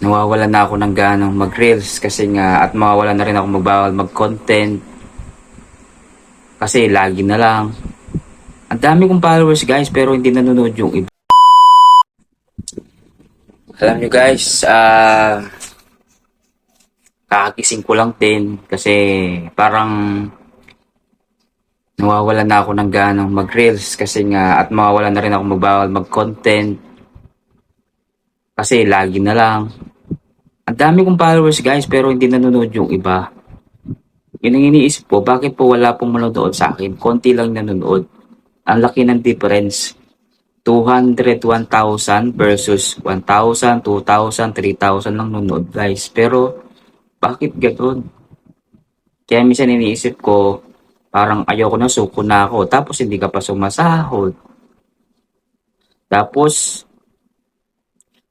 nawawalan na ako ng ganang mag-reels kasi nga at mawawalan na rin ako magbawal mag-content. Kasi lagi na lang. Ang dami kong followers guys pero hindi nanonood yung iba. Alam nyo guys ah kakagising ko lang din kasi parang nawawalan na ako ng ganang mag-reels kasi nga at mawawalan na rin ako magbawal mag-content. Kasi lagi na lang. Dami kong followers guys pero hindi nanonood yung iba. Yun ang iniisip ko, bakit po wala pong manonood sa akin? Konti lang nanonood. Ang laki ng difference. 200, 1,000 versus 1,000, 2,000, 3,000 lang nanonood guys. Pero bakit ganoon? Kaya minsan iniisip ko, parang ayoko na, suko na ako. Tapos hindi ka pa sumasahod. Tapos,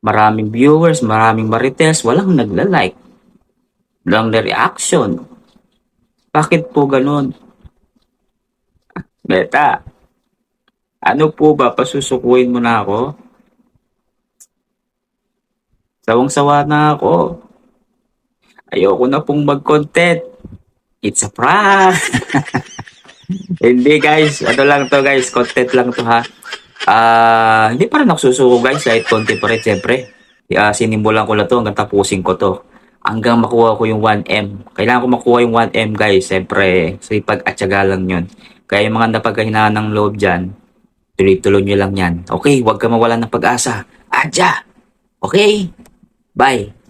maraming viewers, maraming marites, walang nagla-like. Walang na-reaction. Bakit po ganun? Beta, ano po ba, pasusukuin mo na ako? Sawang-sawa na ako. Ayoko na pong mag-content. It's a prank. hindi guys, ano lang to guys, content lang to ha. Ah, hindi pa rin ako susuko guys kahit konti pa rin syempre. Uh, sinimulan ko na to hanggang tapusin ko to. Hanggang makuha ko yung 1M. Kailangan ko makuha yung 1M guys. Syempre, so ipag-atsaga lang yun. Kaya yung mga napagkahinaan ng loob dyan, tuloy-tuloy nyo lang yan. Okay, huwag ka mawalan ng pag-asa. Adya! Okay? Bye!